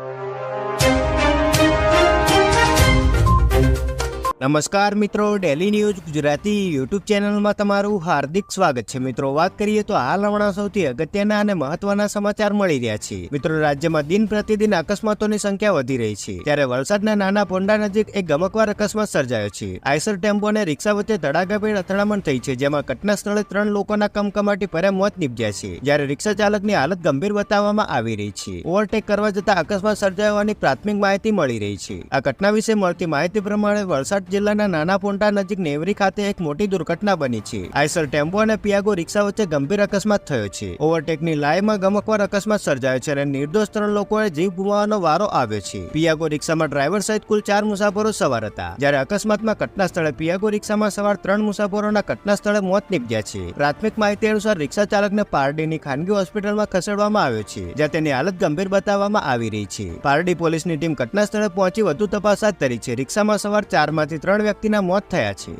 you. નમસ્કાર મિત્રો daily news Gujarati YouTube ચેનલમાં તમારું હાર્દિક સ્વાગત છે. મિત્રો, વાત કરીએ તો હાલ હમણાં સૌથી અગત્યના અને મહત્વના સમાચાર મળી રહ્યા છે. મિત્રો, રાજ્યમાં દિન પ્રતિદિન અકસ્માતોની સંખ્યા વધી રહી છે. ત્યારે વલસાડના નાના પોંડા નજીક એક ગમકવાર અકસ્માત સર્જાયો છે. આઈસર ટેમ્પો અને રિક્ષા વચ્ચે ધડાકાભેર અથડામણ થઈ છે, જેમાં ઘટના સ્થળે ત્રણ લોકોના કમકમાટી ભર્યા મોત નીપજ્યા છે. જ્યારે રિક્ષા ચાલકની હાલત ગંભીર બતાવવામાં આવી રહી છે. ઓવરટેક કરવા જતા અકસ્માત સર્જાવાની પ્રાથમિક માહિતી મળી રહી છે. આ ઘટના વિશે મળતી માહિતી પ્રમાણે વલસાડ જિલ્લાના નાના પોંટા નજીક નેવરી ખાતે એક મોટી દુર્ઘટના બની છે. આઈસર ટેમ્પો અને પિયાગો રિક્ષા વચ્ચે ગંભીર અકસ્માત થયો છે. ઓવરટેકની લાઈમાં ગમકવાર અકસ્માત સર્જાયો છે અને નિર્દોષ ત્રણ લોકોએ જીવ ગુમાવવાનો વારો આવ્યો છે. પિયાગો રિક્ષામાં ડ્રાઈવર સહિત કુલ ચાર મુસાફરો સવાર હતા. જ્યારે અકસ્માતમાં ઘટના સ્થળે પિયાગો રિક્ષામાં સવાર ત્રણ મુસાફરોના ઘટના સ્થળે મોત નીપજ્યા છે. પ્રાથમિક માહિતી અનુસાર રિક્ષા ચાલકને પારડીની ખાનગી હોસ્પિટલમાં ખસેડવામાં આવ્યો છે, જ્યાં તેની હાલત ગંભીર બતાવવામાં આવી રહી છે. પારડી પોલીસની ટીમ ઘટના સ્થળે પહોંચી વધુ તપાસ હાથ ધરી છે. રિક્ષામાં સવાર ચારમાંથી ત્રણ વ્યક્તિના મોત થયા છે.